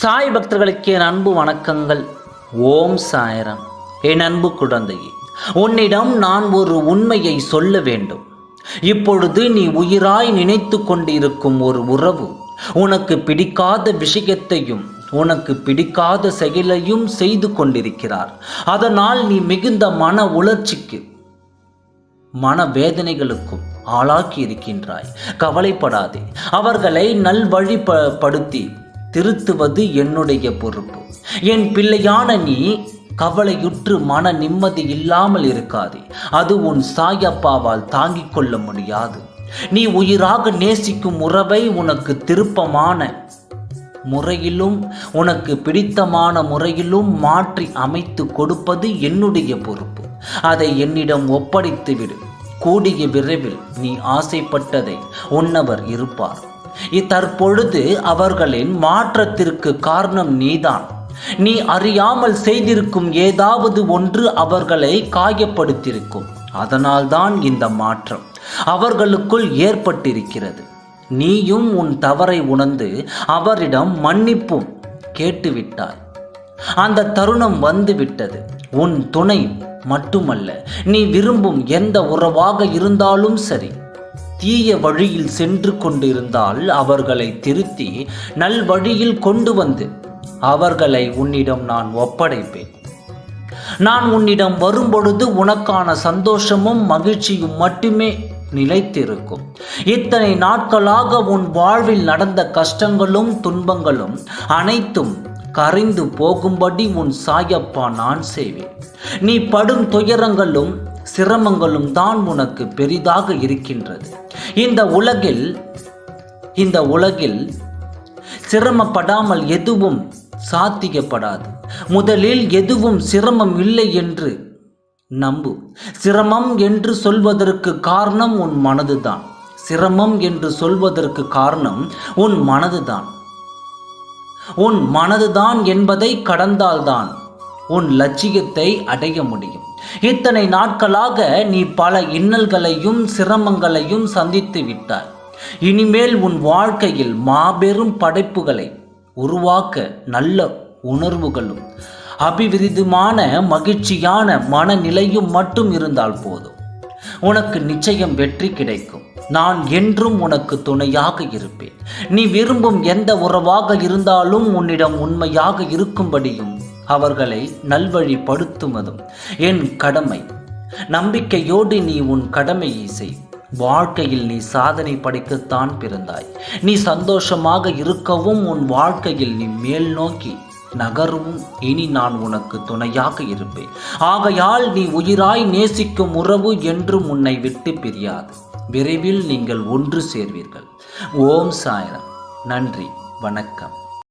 சாய் பக்தர்களுக்கு என் அன்பு வணக்கங்கள். ஓம் சாயரம். என் அன்பு குழந்தையே உன்னிடம் நான் ஒரு உண்மையை சொல்ல வேண்டும். இப்பொழுது நீ உயிராய் நினைத்து கொண்டிருக்கும் ஒரு உறவு உனக்கு பிடிக்காத விஷயத்தையும் உனக்கு பிடிக்காத செயலையும் செய்து கொண்டிருக்கிறார். அதனால் நீ மிகுந்த மன உணர்ச்சிக்கு மன வேதனைகளுக்கும் ஆளாக்கி இருக்கின்றாய். கவலைப்படாதே. அவர்களை நல்வழிப்படுத்தி திருத்துவது என்னுடைய பொறுப்பு. என் பிள்ளையான நீ கவலையுற்று மன நிம்மதி இல்லாமல் இருக்காதே. அது உன் சாயப்பாவால் தாங்கிக் கொள்ள முடியாது. நீ உயிராக நேசிக்கும் உறவை உனக்கு திருப்பமான முறையிலும் உனக்கு பிடித்தமான முறையிலும் மாற்றி அமைத்து கொடுப்பது என்னுடைய பொறுப்பு. அதை என்னிடம் ஒப்படைத்து விடு கூடிய விரைவில் நீ ஆசைப்பட்டதை உன்னவர் இருப்பார். தற்பொழுது அவர்களின் மாற்றத்திற்கு காரணம் நீதான். நீ அறியாமல் செய்திருக்கும் ஏதாவது ஒன்று அவர்களை காயப்படுத்தியிருக்கும். அதனால்தான் இந்த மாற்றம் அவர்களுக்குள் ஏற்பட்டிருக்கிறது. நீயும் உன் தவறை உணர்ந்து அவரிடம் மன்னிப்பும் கேட்டுவிட்டாய். அந்த தருணம் வந்துவிட்டது. உன் துணை மட்டுமல்ல நீ விரும்பும் எந்த உறவாக இருந்தாலும் சரி தீய வழியில் சென்று கொண்டிருந்தால் அவர்களை திருத்தி நல் வழியில் கொண்டு வந்து அவர்களை உன்னிடம் நான் ஒப்படைப்பேன். நான் உன்னிடம் வரும்பொழுது உனக்கான சந்தோஷமும் மகிழ்ச்சியும் மட்டுமே நிலைத்திருக்கும். இத்தனை நாட்களாக உன் வாழ்வில் நடந்த கஷ்டங்களும் துன்பங்களும் அனைத்தும் கரைந்து போகும்படி உன் சாயப்பா நான் செய்வேன். நீ படும் துயரங்களும் சிரமங்களும் தான் உனக்கு பெரிதாக இருக்கின்றது. இந்த உலகில் இந்த உலகில் சிரமப்படாமல் எதுவும் சாத்தியப்படாது. முதலில் எதுவும் சிரமம் இல்லை என்று நம்பு. சிரமம் என்று சொல்வதற்கு காரணம் உன் மனதுதான். சிரமம் என்று சொல்வதற்கு காரணம் உன் மனதுதான். உன் மனதுதான் என்பதை கடந்தால்தான் உன் லட்சியத்தை அடைய முடியும். இத்தனை நாட்களாக நீ பல இன்னல்களையும் சிரமங்களையும் சந்தித்து விட்டாய். இனிமேல் உன் வாழ்க்கையில் மாபெரும் படைப்புகளை உருவாக்க நல்ல உணர்வுகளும் அபிவிருதமான மகிழ்ச்சியான மனநிலையும் மட்டும் இருந்தால் போதும். உனக்கு நிச்சயம் வெற்றி கிடைக்கும். நான் என்றும் உனக்கு துணையாக இருப்பேன். நீ விரும்பும் எந்த உறவாக இருந்தாலும் உன்னிடம் உண்மையாக இருக்கும்படியும் அவர்களை நல்வழிப்படுத்துவதும் என் கடமை. நம்பிக்கையோடு நீ உன் கடமையை செய். வாழ்க்கையில் நீ சாதனை படைக்கத்தான் பிறந்தாய். நீ சந்தோஷமாக இருக்கவும் உன் வாழ்க்கையில் நீ மேல் நோக்கி நகரவும். இனி நான் உனக்கு துணையாக இருப்பேன். ஆகையால் நீ உயிராய் நேசிக்கும் உறவு என்றும் உன்னை விட்டு பிரியாது. விரைவில் நீங்கள் ஒன்று சேர்வீர்கள். ஓம் சாயனம் நன்றி. வணக்கம்.